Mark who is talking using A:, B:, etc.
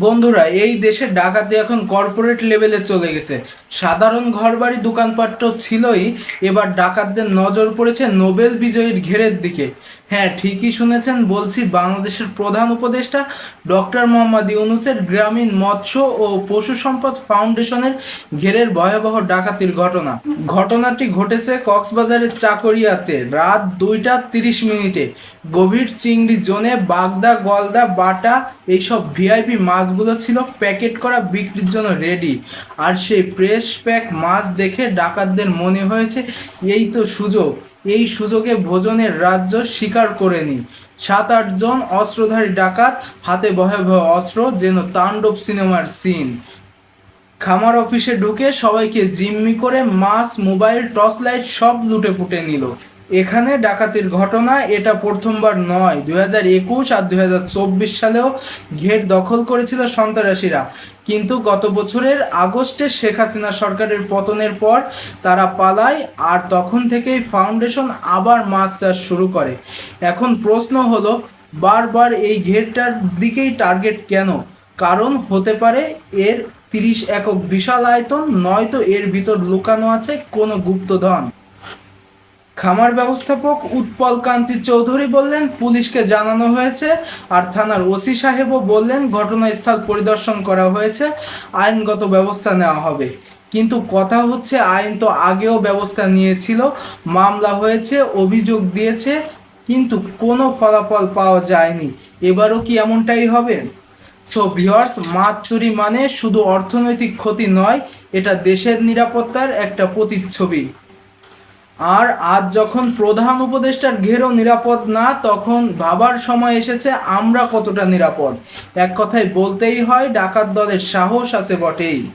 A: বন্ধুরা, এই দেশে ডাকাতি এখন কর্পোরেট লেভেলে চলে গেছে। সাধারণ ঘরবাড়ি দোকানপাট তো ছিলই, এবার ডাকাতদের নজর পড়েছে নোবেল বিজয়ীর ঘেরের দিকে। হ্যাঁ ঠিকই শুনেছেন, বলছি বাংলাদেশের প্রধান উপদেষ্টা ডক্টর মোহাম্মদ ইউনুসের গ্রামীণ মৎস্য ও পশু সম্পদ ফাউন্ডেশনের ঘেরের ভয়াবহ ডাকাতির ঘটনা। ঘটনাটি ঘটেছে কক্সবাজারের চাকরিয়াতে রাত দুইটা তিরিশ মিনিটে। গভীর চিংড়ি জোনে বাগদা, গলদা, বাটা, এইসব ভিআইপি মাছগুলো ছিল প্যাকেট করা বিক্রির জন্য রেডি আর সেই প্রেস প্যাক মাছ দেখে ডাকাতদের মনে হয়েছে, এই তো সুযোগ। এই সুযোগে ভোজনের রাজ্য স্বীকার করে নি। সাত আটজন অস্ত্রধারী ডাকাত হাতে ভয়াবহ অস্ত্র যেন তাণ্ডব সিনেমার সিন খামার অফিসে ঢুকে সবাইকে জিম্মি করে মাছ মোবাইল টর্চ লাইট সব লুটে পুটে নিল। এখানে ডাকাতির ঘটনা, এটা প্রথমবার নয়। দুই হাজার একুশ আর দুই হাজার চব্বিশ সালেও ঘের দখল করেছিল সন্ত্রাসীরা। কিন্তু গত বছরের আগস্টে শেখ হাসিনা সরকারের পতনের পর তারা পালায় আর তখন থেকেই ফাউন্ডেশন আবার মাছ চাষ শুরু করে। এখন প্রশ্ন হলো, বারবার এই ঘেরটার দিকেই টার্গেট কেন? কারণ হতে পারে এর তিরিশ একক বিশাল আয়তন, নয়তো এর ভিতর লুকানো আছে কোনো গুপ্তধন। খামার ব্যবস্থাপক উৎপল কান্তি চৌধুরী বললেন, পুলিশকে জানানো হয়েছে আর থানার ওসি সাহেবও বললেন, ঘটনাস্থল পরিদর্শন করা হয়েছে, আইনগত ব্যবস্থা নেওয়া হবে। কিন্তু কথা হচ্ছে, আইন তো আগেও ব্যবস্থা নিয়েছিল, মামলা হয়েছে, অভিযোগ দিয়েছে, কিন্তু কোনো ফলাফল পাওয়া যায়নি। এবারও কি এমনটাই হবে? সো ভিওয়ার্স মাছ চুরি মানে শুধু অর্থনৈতিক ক্ষতি নয়, এটা দেশের নিরাপত্তার একটা প্রতিচ্ছবি। আর আজ যখন প্রধান উপদেষ্টার ঘেরও নিরাপদ না, তখন ভাবার সময় এসেছে, আমরা কতটা নিরাপদ? এক কথায় বলতেই হয়, ডাকাত দলের সাহস আছে বটেই।